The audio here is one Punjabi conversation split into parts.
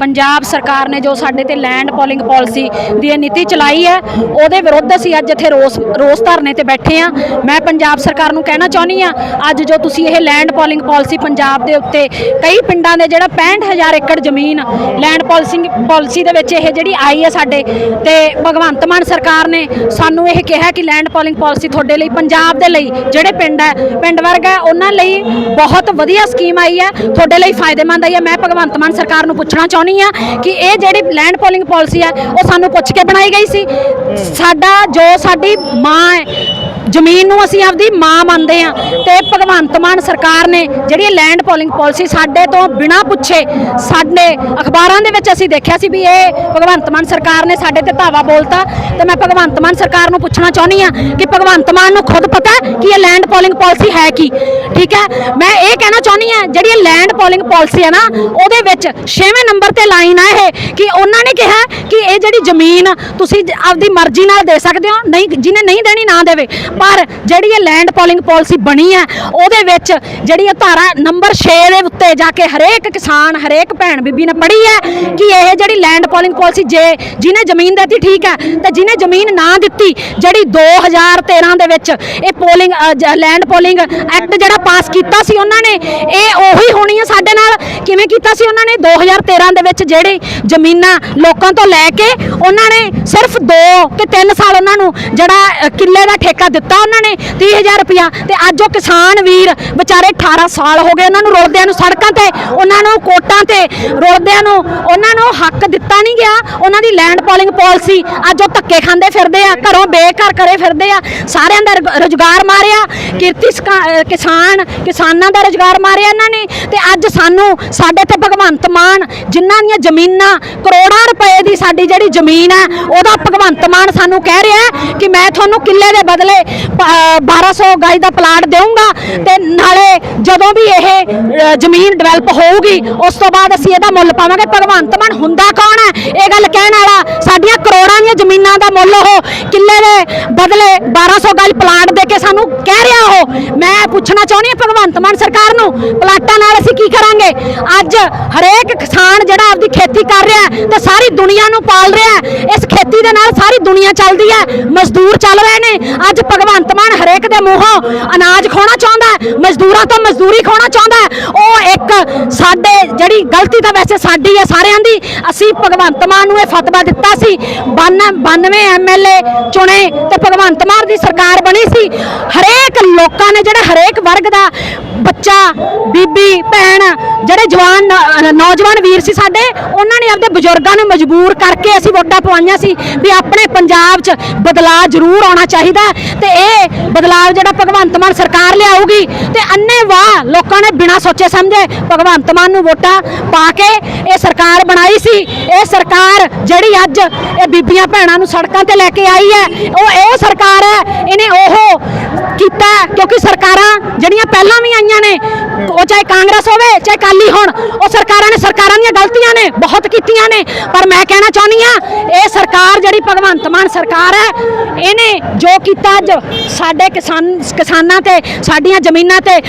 ਪੰਜਾਬ ਸਰਕਾਰ ਨੇ ਜੋ ਸਾਡੇ ਤੇ ਲੈਂਡ ਪੋਲਿੰਗ ਪਾਲਿਸੀ ਦੀ ਇਹ ਨੀਤੀ ਚਲਾਈ ਹੈ, ਉਹਦੇ ਵਿਰੁੱਧ ਅਸੀਂ ਅੱਜ ਇੱਥੇ ਰੋਸ ਰੋਸ ਧਰਨੇ ਤੇ ਬੈਠੇ ਆ ਮੈਂ ਪੰਜਾਬ ਸਰਕਾਰ ਨੂੰ ਕਹਿਣਾ ਚਾਹੁੰਦੀ ਆ ਅੱਜ ਜੋ ਤੁਸੀਂ ਇਹ ਲੈਂਡ ਪੋਲਿੰਗ ਪਾਲਿਸੀ ਪੰਜਾਬ ਦੇ ਉੱਤੇ ਕਈ ਪਿੰਡਾਂ ਦੇ ਜਿਹੜਾ 65000 ਏਕੜ ਜ਼ਮੀਨ ਲੈਂਡ ਪਾਲਿਸਿੰਗ ਪਾਲਿਸੀ ਦੇ ਵਿੱਚ ਇਹ ਜਿਹੜੀ ਆਈ ਹੈ ਸਾਡੇ ਤੇ ਭਗਵੰਤ ਮਾਨ ਸਰਕਾਰ ਨੇ ਸਾਨੂੰ ਇਹ ਕਿਹਾ ਕਿ ਲੈਂਡ ਪੋਲਿੰਗ ਪਾਲਿਸੀ ਤੁਹਾਡੇ ਲਈ ਪੰਜਾਬ ਦੇ ਲਈ ਜਿਹੜੇ ਪਿੰਡ ਹੈ, ਪਿੰਡ ਵਰਗ ਹੈ, ਉਹਨਾਂ ਲਈ ਬਹੁਤ ਵਧੀਆ ਸਕੀਮ ਆਈ ਹੈ, ਤੁਹਾਡੇ ਲਈ ਫਾਇਦੇਮੰਦ ਆਈ ਹੈ। ਮੈਂ ਭਗਵੰਤ ਮਾਨ ਸਰਕਾਰ ਨੂੰ ਪੁੱਛਣਾ ਚਾਹੁੰਦੀ ਆ ਕਿ ਇਹ ਜਿਹੜੀ ਲੈਂਡ ਪੋਲਿੰਗ ਪਾਲਿਸੀ ਹੈ ਉਹ ਸਾਨੂੰ ਪੁੱਛ ਕੇ ਬਣਾਈ ਗਈ ਸੀ। ਸਾਡਾ, ਜੋ ਸਾਡੀ ਮਾਂ ਹੈ ਜ਼ਮੀਨ ਨੂੰ ਅਸੀਂ ਆਪਦੀ ਮਾਂ ਮੰਨਦੇ ਆ ਤੇ ਭਗਵੰਤ ਮਾਨ ਸਰਕਾਰ ਨੇ ਜਿਹੜੀ ਲੈਂਡ ਪੋਲਿੰਗ ਪਾਲਿਸੀ ਸਾਡੇ ਤੋਂ ਬਿਨਾਂ ਪੁੱਛੇ ਸਾਡੇ ਅਖਬਾਰਾਂ ਦੇ ਵਿੱਚ ਅਸੀਂ ਦੇਖਿਆ ਸੀ ਵੀ ਇਹ ਭਗਵੰਤ ਮਾਨ ਸਰਕਾਰ ਨੇ ਸਾਡੇ ਤੇ ਧਾਵਾ ਬੋਲਤਾ। ਤੇ ਮੈਂ ਭਗਵੰਤ ਮਾਨ ਸਰਕਾਰ ਨੂੰ ਪੁੱਛਣਾ ਚਾਹੁੰਦੀ ਆ ਕਿ ਭਗਵੰਤ ਮਾਨ ਨੂੰ ਖੁਦ ਪਤਾ ਕਿ ਇਹ ਲੈਂਡ ਪੋਲਿੰਗ ਪਾਲਿਸੀ ਹੈ ਕੀ? ਠੀਕ ਹੈ? ਮੈਂ ਇਹ ਕਹਿਣਾ ਚਾਹੁੰਦੀ ਆ ਜਿਹੜੀ ਇਹ ਲੈਂਡ ਪੋਲਿੰਗ ਪਾਲਿਸੀ ਹੈ ਨਾ, ਉਹਦੇ ਵਿੱਚ 6ਵੇਂ ਨੰਬਰ ਤੇ ਲਾਈਨ ਆ ਇਹ ਕਿ ਉਹਨਾਂ ਨੇ ਕਿਹਾ ਕਿ ਇਹ ਜਿਹੜੀ ਜ਼ਮੀਨ ਤੁਸੀਂ ਆਪਦੀ ਮਰਜ਼ੀ ਨਾਲ ਦੇ ਸਕਦੇ ਹੋ, ਨਹੀਂ, ਜਿਹਨੇ ਨਹੀਂ ਦੇਣੀ ਨਾ ਦੇਵੇ। ਪਰ ਜਿਹੜੀ ਇਹ ਲੈਂਡ ਪੋਲਿੰਗ ਪਾਲਿਸੀ ਬਣੀ ਹੈ, ਉਹਦੇ ਵਿੱਚ ਜਿਹੜੀ ਇਹ ਧਾਰਾ ਨੰਬਰ 6 ਦੇ ਉੱਤੇ ਜਾ ਕੇ ਹਰੇਕ ਕਿਸਾਨ, ਹਰੇਕ ਭੈਣ ਬੀਬੀ ਨੇ ਪੜ੍ਹੀ ਹੈ ਕਿ ਇਹ ਜਿਹੜੀ ਲੈਂਡ ਪੋਲਿੰਗ ਪਾਲਿਸੀ ਜੇ ਜਿਹਨੇ ਜ਼ਮੀਨ ਦਿੱਤੀ ਠੀਕ ਹੈ, ਤੇ ਜਿਹਨੇ ਜ਼ਮੀਨ ਨਾ ਦਿੱਤੀ, ਜਿਹੜੀ 2013 ਦੇ ਵਿੱਚ ਇਹ ਪੋਲਿੰਗ ਲੈਂਡ ਪੋਲਿੰਗ ਐਕਟ ਜਿਹੜਾ ਪਾਸ ਕੀਤਾ ਸੀ ਉਹਨਾਂ ਨੇ, ਇਹ ਉਹੀ ਹੋਣੀ ਹੈ ਸਾਡੇ ਨਾਲ। ਕਿਵੇਂ ਕੀਤਾ ਸੀ ਉਹਨਾਂ ਨੇ? 2013 ਦੇ ਵਿੱਚ ਜਿਹੜੀ ਜ਼ਮੀਨਾਂ ਲੋਕਾਂ ਤੋਂ ਲੈ ਕੇ ਉਹਨਾਂ ਨੇ ਸਿਰਫ 2 ਕਿ 3 ਸਾਲ ਉਹਨਾਂ ਨੂੰ ਜਿਹੜਾ ਕਿੱਲੇ ਦਾ ਠੇਕਾ ਦਿੱਤਾ ਦਿੱਤਾ ਉਹਨਾਂ ਨੇ 30000 ਰੁਪਇਆ। ਤੇ ਅੱਜ ਉਹ ਕਿਸਾਨ ਵੀਰ ਵਿਚਾਰੇ 18 ਸਾਲ ਹੋ ਗਏ ਉਹਨਾਂ ਨੂੰ ਰੁਲਦਿਆਂ ਨੂੰ ਸੜਕਾਂ ਤੇ, ਉਹਨਾਂ ਨੂੰ ਕੋਟਾਂ ਤੇ ਰੁਲਦਿਆਂ ਨੂੰ ਉਹਨਾਂ ਨੂੰ ਹੱਕ ਦਿੱਤਾ ਨਹੀਂ ਗਿਆ। ਉਹਨਾਂ ਦੀ ਲੈਂਡ ਪੋਲਿੰਗ ਪਾਲਿਸੀ ਅੱਜ ਉਹ ਧੱਕੇ ਖਾਂਦੇ ਫਿਰਦੇ ਆ, ਘਰੋਂ ਬੇਘਰ ਕਰੇ ਫਿਰਦੇ ਆ, ਸਾਰਿਆਂ ਦਾ ਰੁਗ- ਰੁਜ਼ਗਾਰ ਮਾਰਿਆ, ਕਿਰਤੀ ਕਿਸਾਨ, ਕਿਸਾਨਾਂ ਦਾ ਰੁਜ਼ਗਾਰ ਮਾਰਿਆ ਇਹਨਾਂ ਨੇ। ਤੇ ਅੱਜ ਸਾਨੂੰ, ਸਾਡੇ ਤੇ ਭਗਵੰਤ ਮਾਨ ਜਿਨ੍ਹਾਂ ਦੀਆਂ ਜ਼ਮੀਨਾਂ ਕਰੋੜਾਂ ਰੁਪਏ ਦੀ ਸਾਡੀ ਜਿਹੜੀ ਜ਼ਮੀਨ ਹੈ ਉਹਦਾ ਭਗਵੰਤ ਮਾਨ ਸਾਨੂੰ ਕਹਿ ਰਿਹਾ ਕਿ ਮੈਂ ਤੁਹਾਨੂੰ ਕਿੱਲੇ ਦੇ ਬਦਲੇ 1200 ਗਜ ਦਾ ਪਲਾਟ ਦੇਵਾਂਗਾ ਤੇ ਨਾਲੇ ਜਦੋਂ ਵੀ ਇਹ ਜ਼ਮੀਨ ਡਿਵੈਲਪ ਹੋਊਗੀ, ਉਸ ਤੋਂ ਬਾਅਦ ਅਸੀਂ ਇਹਦਾ ਮੁੱਲ ਪਾਵਾਂਗੇ। ਭਗਵੰਤ ਮਾਨ ਹੁੰਦਾ ਕੌਣ ਹੈ? ਇਹ ਗੱਲ ਕਹਿਣ ਵਾਲਾ, ਸਾਡੀਆਂ ਕਰੋੜਾਂ ਦੀਆਂ ਜ਼ਮੀਨਾਂ ਦਾ ਮੁੱਲ ਉਹ ਕਿੱਲੇ ਦੇ ਬਦਲੇ 1200 ਗਜ ਪਲਾਟ ਦੇ ਕੇ ਸਾਨੂੰ ਕਹਿ ਰਿਹਾ ਉਹ। ਮੈਂ ਪੁੱਛਣਾ ਚਾਹੁੰਦੀ ਹਾਂ ਭਗਵੰਤ ਮਾਨ ਸਰਕਾਰ ਨੂੰ, ਪਲਾਟਾਂ ਨਾਲ ਅਸੀਂ ਕੀ ਕਰਾਂਗੇ? ਅੱਜ ਹਰੇਕ ਕਿਸਾਨ ਜਿਹੜਾ ਆਪਦੀ ਖੇਤੀ ਕਰ ਰਿਹਾ ਤੇ ਸਾਰੀ ਦੁਨੀਆ ਨੂੰ ਪਾਲ ਰਿਹਾ ਇਸ ਖੇਤੀ ਦੇ ਨਾਲ ਸਾਰੀ ਦੁਨੀਆ ਚੱਲਦੀ ਹੈ। ਮਜ਼ਦੂਰ ਚੱਲ ਰਹੇ ਨੇ। ਅੱਜ ਭਗਵੰਤ ਮਾਨ ਹਰੇਕ ਦੇ ਮੂੰਹੋਂ ਅਨਾਜ ਖੋਣਾ ਚਾਹੁੰਦਾ ਹੈ। ਮਜ਼ਦੂਰਾਂ ਤੋਂ ਮਜ਼ਦੂਰੀ ਖੋਣਾ ਚਾਹੁੰਦਾ ਹੈ। ਉਹ ਇੱਕ ਸਾਡੇ ਜਿਹੜੀ ਗਲਤੀ ਤਾਂ ਵੈਸੇ ਸਾਡੀ ਹੈ ਸਾਰਿਆਂ ਦੀ, ਅਸੀਂ ਭਗਵੰਤ ਮਾਨ ਨੂੰ ਇਹ ਫਤਵਾ ਦਿੱਤਾ ਸੀ। 92 ਐਮਐਲਏ ਚੁਣੇ ਤੇ ਭਗਵੰਤ ਮਾਨ ਦੀ ਸਰਕਾਰ ਬਣੀ ਸੀ। ਹਰੇਕ ਲੋਕਾਂ ਨੇ ਜਿਹੜਾ ਹਰੇਕ ਵਰਗ ਦਾ ਬੱਚਾ, ਬੀਬੀ, ਭੈਣ, ਜਿਹੜੇ ਜਵਾਨ, ਨੌਜਵਾਨ ਵੀਰ ਸੀ ਸਾਡੇ, ਉਹਨਾਂ ਨੇ ਆਪਣੇ ਬਜ਼ੁਰਗਾਂ ਨੂੰ ਮਜਬੂਰ ਕਰਕੇ ਅਸੀਂ ਵੋਟਾਂ ਪਵਾਈਆਂ ਸੀ। ਵੀ ਆਪਣੇ ਪੰਜਾਬ 'ਚ ਬਦਲਾਅ ਜ਼ਰੂਰ ਆਉਣਾ ਚਾਹੀਦਾ ਤੇ ਇਹ ਬਦਲਾਅ ਜਿਹੜਾ ਭਗਵੰਤ ਮਾਨ ਸਰਕਾਰ ਲਿਆਊਗੀ ਤੇ ਅੰਨੇ ਵਾਹ ਲੋਕਾਂ ਨੇ ਬਿਨਾਂ ਸੋਚੇ ਸਮਝੇ ਭਗਵੰਤ ਮਾਨ ਨੂੰ ਵੋਟਾਂ ਪਾ ਕੇ ਇਹ ਸਰਕਾਰ ਬਣਾਈ ਸੀ। ਇਹ ਸਰਕਾਰ ਜਿਹੜੀ ਅੱਜ ਇਹ ਬੀਬੀਆਂ ਭੈਣਾਂ ਨੂੰ ਸੜਕਾਂ ਤੇ ਲੈ ਕੇ ਆਈ ਹੈ, ਉਹ ਇਹ ਸਰਕਾਰ ਹੈ, ਇਹਨੇ ਉਹ ਕੀਤਾ ਕਿਉਂਕਿ ਸਰਕਾਰਾਂ ਜਿਹੜੀਆਂ ਪਹਿਲਾਂ ਵੀ ਆਈਆਂ ਨੇ, ਉਹ ਚਾਹੇ ਕਾਂਗਰਸ ਹੋਵੇ, ਚਾਹੇ ਕਾਲੀ ਹੋਣ, ਉਹ ਸਰਕਾਰਾਂ ਨੇ, ਸਰਕਾਰਾਂ ਦੀਆਂ ਗਲਤੀਆਂ ਨੇ, ਬਹੁਤ ਕੀਤੀਆਂ ਨੇ। ਪਰ ਮੈਂ ਕਹਿਣਾ ਚਾਹੁੰਦੀ ਆ ਇਹ ਸਰਕਾਰ ਜਿਹੜੀ ਭਗਵੰਤ ਮਾਨ ਸਰਕਾਰ ਹੈ, ਇਹਨੇ ਜੋ ਕੀਤਾ ਅੱਜ ਸਾਡੇ ਕਿਸਾਨ ਕਿਸਾਨਾਂ ਤੇ, ਸਾਡੀਆਂ ਜ਼ਮੀਨਾਂ ਤੇ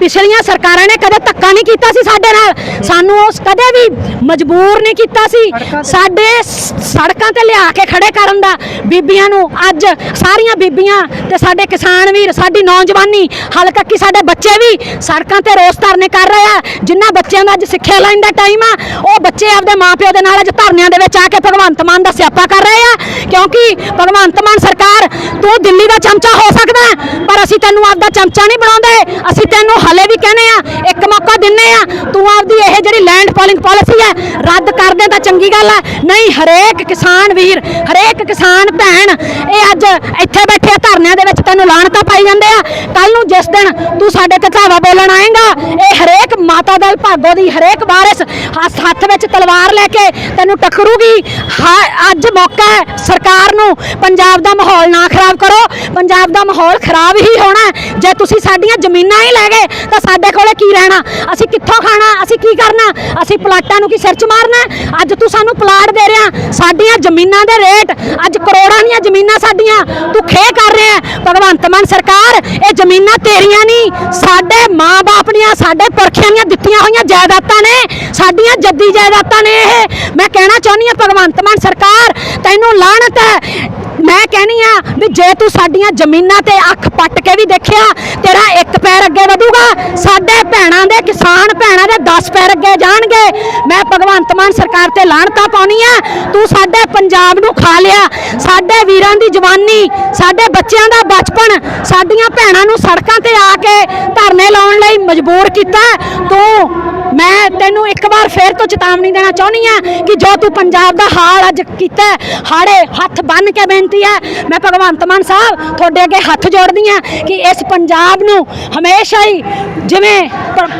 ਪਿਛਲੀਆਂ ਸਰਕਾਰਾਂ ਨੇ ਕਦੇ ਧੱਕਾ ਨਹੀਂ ਕੀਤਾ ਸੀ ਸਾਡੇ ਨਾਲ। ਸਾਨੂੰ ਉਸ ਕਦੇ ਵੀ ਮਜਬੂਰ ਨਹੀਂ ਕੀਤਾ ਸੀ। ਸਾਡੇ ਸੜਕਾਂ ਤੇ ਲਿਆ ਕੇ ਖੜੇ ਕਰਨ ਦਾ ਬੀਬੀਆਂ ਨੂੰ ਅੱਜ ਸਾਰੀਆਂ ਬੀਬੀਆਂ ਤੇ ਸਾਡੇ ਕਿਸਾਨ ਵੀਰ ਸਾਡੀ ਨੌਜਵਾਨੀ ਹਾਲੇ ਤੱਕ ਕਿ ਸਾਡੇ ਬੱਚੇ ਵੀ ਸੜਕਾਂ ਤੇ ਰੋਸ ਧਰਨੇ ਕਰ ਰਹੇ ਆ। ਜਿਨ੍ਹਾਂ ਬੱਚਿਆਂ ਦਾ ਅੱਜ ਸਿੱਖਿਆ ਲੈਣ ਦਾ ਟਾਈਮ ਆ ਉਹ ਬੱਚੇ ਆਪਦੇ ਮਾਪਿਓ ਦੇ ਨਾਲ ਅੱਜ ਧਰਨਿਆਂ ਦੇ ਵਿੱਚ ਆ ਕੇ ਭਗਵੰਤ ਮਾਨ ਦਾ ਸਿਆਪਾ ਕਰ ਰਹੇ ਆ। ਕਿਉਂਕਿ ਭਗਵੰਤ ਮਾਨ ਸਰਕਾਰ ਤੂੰ ਦਿੱਲੀ ਦਾ ਚਮਚਾ ਹੋ ਸਕਦਾ ਪਰ ਅਸੀਂ ਤੈਨੂੰ ਆਪਦਾ ਚਮਚਾ ਨਹੀਂ ਬਣਾਉਂਦੇ। ਅਸੀਂ ਤੈਨੂੰ ਹਲੇ ਵੀ ਕਹਿੰਦੇ ਆ, ਇੱਕ ਮੌਕਾ ਦਿੰਨੇ ਆ। ਤੂੰ ਆਪਦੀ ਇਹ ਜਿਹੜੀ ਲੈਂਡ ਪੋਲਿੰਗ ਪਾਲਿਸੀ ਹੈ ਰੱਦ ਕਰ ਦੇ ਤਾਂ ਚੰਗੀ ਗੱਲ ਹੈ ਨਹੀਂ, ਹਰੇਕ ਕਿਸਾਨ ਵੀਰ, ਹਰੇਕ ਕਿਸਾਨ ਭੈਣ, ਇਹ ਅੱਜ ਇੱਥੇ ਬੈਠੇ ਆ, ਧਰਨਿਆਂ ਦੇ ਵਿੱਚ ਤੈਨੂੰ ਲਾਹਣਤਾਂ ਪਾਈ ਜਾਂਦੇ ਆ। ਕੱਲ ਨੂੰ ਜਿਸ ਦਿਨ ਤੂੰ ਸਾਡੇ ਤੇ ਧਾਵਾ ਬੋਲਣ ਆਏਗਾ, ਇਹ ਹਰੇਕ ਮਾਤਾ ਦਲ, ਭਾਗੋ ਦੀ ਹਰੇਕ ਵਾਰਿਸ ਹੱਥ ਤਲਵਾਰ ਲੈ ਕੇ ਤੈਨੂੰ ਟੱਕਰੂਗੀ। ਹਾਂ, ਅੱਜ ਮੌਕਾ ਹੈ ਸਰਕਾਰ ਨੂੰ। ਪੰਜਾਬ ਦਾ ਮਾਹੌਲ ਨਾ ਖਰਾਬ ਕਰੋ। ਪੰਜਾਬ ਦਾ ਮਾਹੌਲ ਖਰਾਬ ਹੀ ਹੋਣਾ ਜੇ ਤੁਸੀਂ ਸਾਡੀਆਂ ਜ਼ਮੀਨਾਂ ਹੀ ਲੈ ਗਏ ਤਾਂ ਸਾਡੇ ਕੋਲੇ ਕੀ ਰਹਿਣਾ? ਅਸੀਂ ਕਿੱਥੋਂ ਖਾਣਾ? ਅਸੀਂ ਕੀ ਕਰਨਾ? ਅਸੀਂ ਪਲਾਟਾਂ ਨੂੰ ਕੀ ਸਿਰ 'ਚ ਮਾਰਨਾ ਅੱਜ ਤੂੰ ਸਾਨੂੰ ਪਲਾਟ ਦੇ ਰਿਹਾ। ਸਾਡੀਆਂ ਜ਼ਮੀਨਾਂ ਦੇ ਰੇਟ ਅੱਜ ਕਰੋੜਾਂ ਦੀਆਂ ਜ਼ਮੀਨਾਂ ਸਾਡੀਆਂ। ਤੂੰ ਖੇ ਕਰ ਰਿਹਾ ਭਗਵੰਤ ਮਾਨ ਸਰਕਾਰ ਇਹ ਜ਼ਮੀਨਾਂ ਤੇਰੀਆਂ ਨਹੀਂ। ਸਾਡੇ ਮਾਂ-ਬਾਪ ਦੀਆਂ ਸਾਡੇ ਪੁਰਖਿਆਂ ਦੀਆਂ ਦਿੱਤੀਆਂ ਹੋਈਆਂ ਜਾਇਦਾਦਾਂ ਨੇ, ਸਾਡੀਆਂ ਜੱਦੀ ਜਾਇਦਾਦਾਂ ਨੇ ਇਹ। ਮੈਂ ਕਹਿਣਾ ਚਾਹੁੰਦੀ ਹਾਂ, ਭਗਵੰਤ ਮਾਨ ਸਰਕਾਰ, ਤੈਨੂੰ ਲਾਹਣਤ ਹੈ। ਮੈਂ ਕਹਿਨੀ ਆ ਵੀ ਜੇ ਤੂੰ ਸਾਡੀਆਂ ਜ਼ਮੀਨਾਂ ਤੇ ਅੱਖ ਪੱਟ ਕੇ ਵੀ ਦੇਖਿਆ, ਤੇਰਾ ਇੱਕ ਪੈਰ ਅੱਗੇ ਵਧੂਗਾ। ਸਾਡੇ ਭੈਣਾਂ ਦੇ, ਕਿਸਾਨ ਭੈਣਾਂ ਦੇ 10 ਪੈਰ ਅੱਗੇ ਜਾਣਗੇ। ਮੈਂ ਭਗਵੰਤ ਮਾਨ ਸਰਕਾਰ ਤੇ ਲਾਹਣਤਾਂ ਪਾਉਣੀ ਆ। ਤੂੰ ਸਾਡੇ ਪੰਜਾਬ ਨੂੰ ਖਾ ਲਿਆ। ਸਾਡੇ ਵੀਰਾਂ ਦੀ ਜਵਾਨੀ, ਸਾਡੇ ਬੱਚਿਆਂ ਦਾ ਬਚਪਨ, ਸਾਡੀਆਂ ਭੈਣਾਂ ਨੂੰ ਸੜਕਾਂ ਤੇ ਆ ਕੇ ਧਰਨੇ ਲਾਉਣ ਲਈ ਮਜਬੂਰ ਕੀਤਾ। ਤੂੰ मैं ਮੈਂ ਤੈਨੂੰ ਇੱਕ ਵਾਰ ਫੇਰ ਤੋਂ ਚੇਤਾਵਨੀ ਦੇਣਾ ਚਾਹੁੰਦੀ ਆ ਕਿ ਜੋ ਤੂੰ ਪੰਜਾਬ ਦਾ ਹਾਲ ਅੱਜ ਕੀਤਾ ਹੈ, ਹਾੜੇ ਹੱਥ ਬੰਨ ਕੇ ਬੇਨਤੀ ਹੈ। ਮੈਂ ਭਗਵੰਤ ਮਾਨ ਸਾਹਿਬ ਤੁਹਾਡੇ ਅੱਗੇ ਹੱਥ ਜੋੜਦੀ ਆ ਕਿ ਇਸ ਪੰਜਾਬ ਨੂੰ ਹਮੇਸ਼ਾ ਹੀ ਜਿਵੇਂ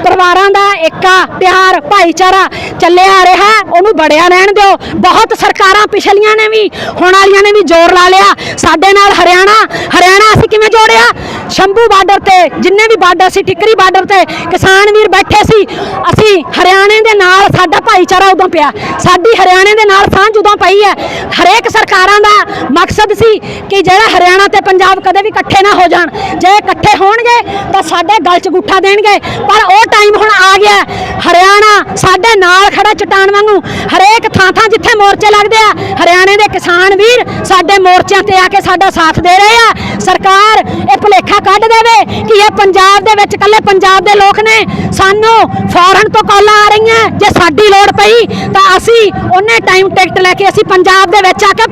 ਪਰਿਵਾਰਾਂ ਦਾ ਏਕਾ ਪਿਆਰ ਭਾਈਚਾਰਾ ਚੱਲਿਆ ਆ ਰਿਹਾ ਉਹਨੂੰ ਬੜਿਆ ਰਹਿਣ ਦਿਓ। ਬਹੁਤ ਸਰਕਾਰਾਂ ਪਿਛਲੀਆਂ ਨੇ ਵੀ ਹੁਣ ਵਾਲੀਆਂ ਨੇ ਵੀ ਜ਼ੋਰ ਲਾ ਲਿਆ। ਸਾਡੇ ਨਾਲ ਹਰਿਆਣਾ ਹਰਿਆਣਾ ਅਸੀਂ ਕਿਵੇਂ ਜੋੜਿਆ? ਸ਼ੰਭੂ ਬਾਰਡਰ ਤੇ ਜਿੰਨੇ ਵੀ ਬਾਰਡਰ ਸੀ ਟਿੱਕਰੀ ਬਾਰਡਰ ਤੇ ਕਿਸਾਨ ਵੀਰ ਬੈਠੇ ਸੀ। ਅਸੀਂ ਹਰਿਆਣੇ ਦੇ ਨਾਲ ਸਾਡਾ ਭਾਈਚਾਰਾ ਉਦੋਂ ਪਿਆ। ਸਾਡੀ ਹਰਿਆਣੇ ਦੇ ਨਾਲ ਸਾਂਝ ਉਦੋਂ ਪਈ ਹੈ। ਹਰੇਕ ਸਰਕਾਰਾਂ ਦਾ ਮਕਸਦ ਸੀ ਕਿ ਜਿਹੜਾ ਹਰਿਆਣਾ ਤੇ ਪੰਜਾਬ ਕਦੇ ਵੀ ਇਕੱਠੇ ਨਾ ਹੋ ਜਾਣ। ਜੇ ਇਕੱਠੇ ਹੋਣਗੇ, ਤਾਂ ਸਾਡੇ ਗਲ 'ਚ ਗੁੱਠਾ ਦੇਣਗੇ। ਪਰ ਉਹ ਟਾਈਮ ਹੁਣ ਆ ਗਿਆ ਹਰਿਆਣਾ ਸਾਡੇ ਨਾਲ ਖੜਾ ਚਟਾਨ ਵਾਂਗੂ ਹਰੇਕ ਥਾਂ ਥਾਂ ਜਿੱਥੇ ਮੋਰਚੇ ਲੱਗਦੇ ਆ, ਹਰਿਆਣੇ ਦੇ ਕਿਸਾਨ ਵੀਰ ਸਾਡੇ ਮੋਰਚਿਆਂ ਤੇ ਆ ਕੇ ਸਾਡਾ ਸਾਥ ਦੇ ਰਹੇ ਆ। ਸਰਕਾਰ ਇਹ ਭੁਲੇਖਾ ਕੱਢ ਦੇਵੇ ਕਿ ਇਹ ਪੰਜਾਬ ਦੇ ਵਿੱਚ ਇਕੱਲੇ ਪੰਜਾਬ ਦੇ ਲੋਕ ਨੇ। ਸਾਨੂੰ ਫੌਰਨ ਤੋਂ ਕਾਲਾਂ ਆ ਰਹੀਆਂ ਜੇ ਸਾਡੀ ਲੋੜ ਪਈ ਤਾਂ ਅਸੀਂ ਉਹਨੇ ਟਾਈਮ ਟਿਕਟ ਲੈ ਕੇ ਅਸੀਂ ਪੰਜਾਬ ਦੇ ਵਿੱਚ ਆ ਕੇ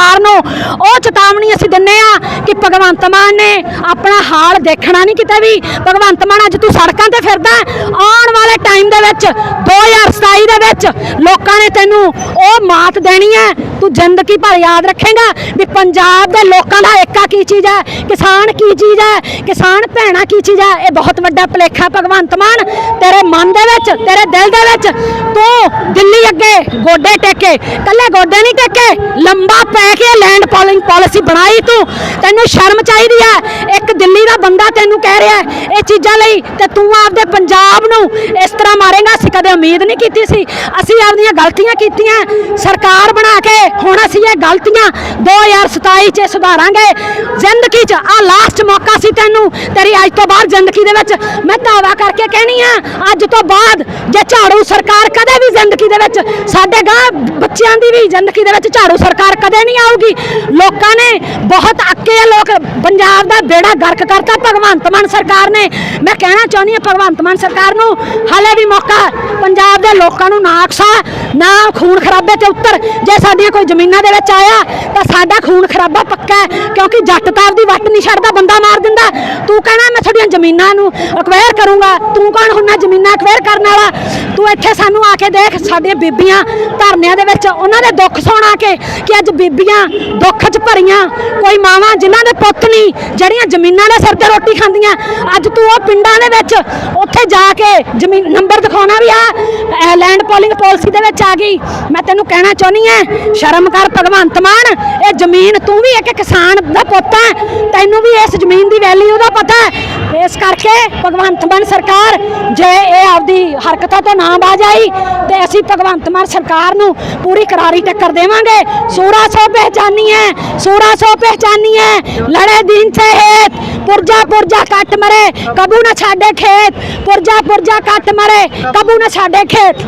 ਸਰਕਾਰ ਨੂੰ। ਉਹ ਚੇਤਾਵਨੀ ਅਸੀਂ ਦਿੰਨੇ ਆ ਕਿ ਭਗਵੰਤ ਮਾਨ ਨੇ ਆਪਣਾ ਹਾਲ ਦੇਖਣਾ ਨਹੀਂ ਕਿਤੇ ਵੀ। ਭਗਵੰਤ ਮਾਨ ਅੱਜ ਤੂੰ ਸੜਕਾਂ ਤੇ ਫਿਰਦਾ ਆਉਣ ਵਾਲੇ ਟਾਈਮ ਦੇ ਵਿੱਚ 2027 ਦੇ ਵਿੱਚ ਲੋਕਾਂ ਨੇ ਤੈਨੂੰ ਉਹ ਮਾਤ ਦੇਣੀ ਹੈ। ਤੂੰ ਜ਼ਿੰਦਗੀ ਭਰ ਯਾਦ ਰੱਖੇਗਾ ਵੀ ਪੰਜਾਬ ਦੇ ਲੋਕਾਂ ਦਾ ਏਕਾ ਕੀ ਚੀਜ਼ ਹੈ, ਕਿਸਾਨ ਕੀ ਚੀਜ਼ ਹੈ, ਕਿਸਾਨ ਭੈਣਾ ਕੀ ਚੀਜ਼ ਹੈ। ਇਹ ਬਹੁਤ ਵੱਡਾ ਭਲੇਖਾ ਭਗਵੰਤ ਮਾਨ। ਤੇਰੇ ਮਨ ਦੇ ਵਿੱਚ, ਤੇਰੇ ਦਿਲ ਦੇ ਵਿੱਚ ਤੂੰ ਦਿੱਲੀ ਅੱਗੇ ਗੋਡੇ ਟੇਕੇ। ਕੱਲੇ ਗੋਡੇ ਨਹੀਂ ਟੇਕੇ, ਲੰਬਾ ਪੈ ਕੇ ਲੈਂਡ ਪੋਲਿੰਗ ਪਾਲਿਸੀ ਬਣਾਈ ਤੂੰ। ਤੈਨੂੰ ਸ਼ਰਮ ਚਾਹੀਦੀ ਹੈ ਇੱਕ ਦਿੱਲੀ ਦਾ ਬੰਦਾ ਤੈਨੂੰ ਕਹਿ ਰਿਹਾ ਇਹ ਚੀਜ਼ਾਂ ਲਈ ਤੇ ਤੂੰ ਆਪਦੇ ਪੰਜਾਬ ਨੂੰ ਇਸ ਤਰ੍ਹਾਂ ਮਾਰੇਗਾ। ਅਸੀਂ ਕਦੇ ਉਮੀਦ ਨਹੀਂ ਕੀਤੀ ਸੀ। ਅਸੀਂ ਆਪਦੀਆਂ ਗਲਤੀਆਂ ਕੀਤੀਆਂ। ਸਰਕਾਰ ਬਣਾ ਕੇ ਹੁਣ ਅਸੀਂ ਇਹ ਗਲਤੀਆਂ 2027 ਚ ਸੁਧਾਰਾਂਗੇ। ਜ਼ਿੰਦਗੀ 'ਚ ਆ ਲਾਸਟ ਮੌਕਾ ਸੀ ਤੈਨੂੰ। ਤੇਰੀ ਅੱਜ ਤੋਂ ਬਾਅਦ ਜ਼ਿੰਦਗੀ ਦੇ ਵਿੱਚ ਮੈਂ ਦਾਵਾ ਕਰਕੇ ਕਹਿਣੀ ਆ, ਅੱਜ ਤੋਂ ਬਾਅਦ ਜੇ ਝਾੜੂ ਸਰਕਾਰ ਕਦੇ ਵੀ ਜ਼ਿੰਦਗੀ ਦੇ ਵਿੱਚ ਸਾਡੇ ਗਾਂ ਬੱਚਿਆਂ ਦੀ ਵੀ ਜ਼ਿੰਦਗੀ ਦੇ ਵਿੱਚ ਝਾੜੂ ਸਰਕਾਰ ਕਦੇ ਨਹੀਂ ਆਊਗੀ। ਲੋਕਾਂ ਨੇ ਬਹੁਤ ਅੱਕੇ ਆ ਲੋਕ। ਪੰਜਾਬ ਦਾ ਬੇੜਾ ਗਰਕ ਕਰਤਾ ਭਗਵੰਤ ਮਾਨ ਸਰਕਾਰ ਨੇ। ਮੈਂ ਕਹਿਣਾ ਚਾਹੁੰਦੀ ਹਾਂ ਭਗਵੰਤ ਮਾਨ ਸਰਕਾਰ ਨੂੰ, ਹਾਲੇ ਵੀ ਮੌਕਾ ਪੰਜਾਬ ਦੇ ਲੋਕਾਂ ਨੂੰ ਨਾ ਅਕਸਾ, ਨਾ ਖੂਨ ਖਰਾਬੇ ਤੇ ਉੱਤਰ। ਜੇ ਸਾਡੀਆਂ ਕੋਈ ਜ਼ਮੀਨਾਂ ਦੇ ਵਿੱਚ ਆਇਆ, ਤਾਂ ਸਾਡਾ ਖੂਨ ਖਰਾਬਾ ਪੱਕਾ ਹੈ, ਕਿਉਂਕਿ ਜੱਟ ਤਾਂ ਦੀ ਵੱਟ ਨਹੀਂ ਛੱਡਦਾ, ਬੰਦਾ ਮਾਰ ਦਿੰਦਾ। ਤੂੰ ਕਹਿਣਾ ਮੈਂ ਤੁਹਾਡੀਆਂ ਜ਼ਮੀਨਾਂ ਨੂੰ ਅਕਵਾਇਰ ਕਰੂੰਗਾ। ਤੂੰ ਕੌਣ ਹੁੰਨਾ ਜ਼ਮੀਨਾਂ ਅਕਵਾਇਰ ਕਰਨ ਵਾਲਾ? ਤੂੰ ਇੱਥੇ ਸਾਨੂੰ ਆ ਕੇ ਦੇਖ, ਸਾਡੀਆਂ ਬੀਬੀਆਂ ਧਰਨਿਆਂ ਦੇ ਵਿੱਚ, ਉਹਨਾਂ ਦੇ ਦੁੱਖ ਸੁਣ ਆ ਕੇ ਕਿ ਅੱਜ ਬੀਬੀਆਂ ਦੁੱਖ 'ਚ ਭਰੀਆਂ। ਕੋਈ ਮਾਵਾਂ ਜਿਨ੍ਹਾਂ ਦੇ ਪੁੱਤ ਨਹੀਂ, ਜਿਹੜੀਆਂ ਜ਼ਮੀਨਾਂ ਦੇ ਸਿਰ ਤੇ ਰੋਟੀ ਖਾਂਦੀਆਂ। ਅੱਜ ਤੂੰ ਉਹ ਪਿੰਡਾਂ ਦੇ ਵਿੱਚ, ਉੱਥੇ ਜਾ ਕੇ ਜ਼ਮੀਨ, ਨੰਬਰ ਦਿਖਾਉਣਾ ਵੀ ਆ। ਲੈਂਡ ਪੋਲਿੰਗ ਪਾਲਿਸੀ ਦੇ ਵਿੱਚ ਆ ਗਈ। ਮੈਂ ਤੈਨੂੰ ਕਹਿਣਾ ਚਾਹੁੰਦੀ ਐ ਸ਼ਰਮ ਕਰ ਭਗਵੰਤ ਮਾਨ। ਇਹ ਜ਼ਮੀਨ ਤੂੰ ਵੀ ਇੱਕ ਕਿਸਾਨ ਦਾ ਪੁੱਤ ਹੈ ਤੈਨੂੰ ਵੀ ਇਸ ਜ਼ਮੀਨ ਦੀ ਵੈਲਿਊ ਦਾ ਪਤਾ। ਹੈ ਇਸ ਕਰਕੇ ਭਗਵੰਤ ਮਾਨ ਸਰਕਾਰ ਜੇ ਇਹ ਆਪਦੀ ਹਰਕਤਾਂ ਤੋਂ ਨਾ ਬਾਜ ਆਈ, ਤੇ ਅਸੀਂ ਭਗਵੰਤ ਮਾਨ ਸਰਕਾਰ ਨੂੰ ਪੂਰੀ ਕਰਾਰੀ ਟੱਕਰ ਦੇਵਾਂਗੇ। ਸੂਰਾ ਸੋ ਪਹਿਚਾਨੀ ਹੈ ਸੂਰਾ ਸੋ ਪਹਿਚਾਨੀ ਹੈ। ਲੜੇ ਦਿਨ ਸੇ ਹੇਤ, ਪੁਰਜਾ ਪੁਰਜਾ ਕੱਟ ਮਰੇ, ਕਬੂ ਨਾ ਛਾੜੇ ਖੇਤ, ਪੁਰਜਾ ਪੁਰਜਾ ਕੱਟ ਮਰੇ, ਕਬੂ ਨਾ ਛਾੜੇ ਖੇਤ।